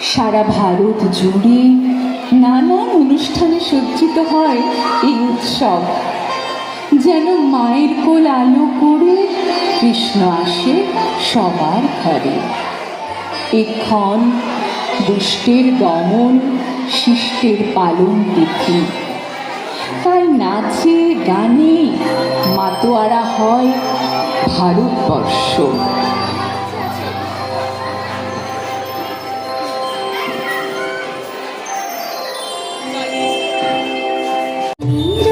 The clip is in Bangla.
সারা ভারত জুড়ে নানান অনুষ্ঠানে সজ্জিত হয় এই উৎসব। যেন মায়ের কোল আলো করে কৃষ্ণ আসে সবার ঘরে। এক্ষণ দুষ্টের দমন, শিষ্টের পালন তিথি। তাই নাচে, গানে মাতোয়ারা হয় ভারতবর্ষ। need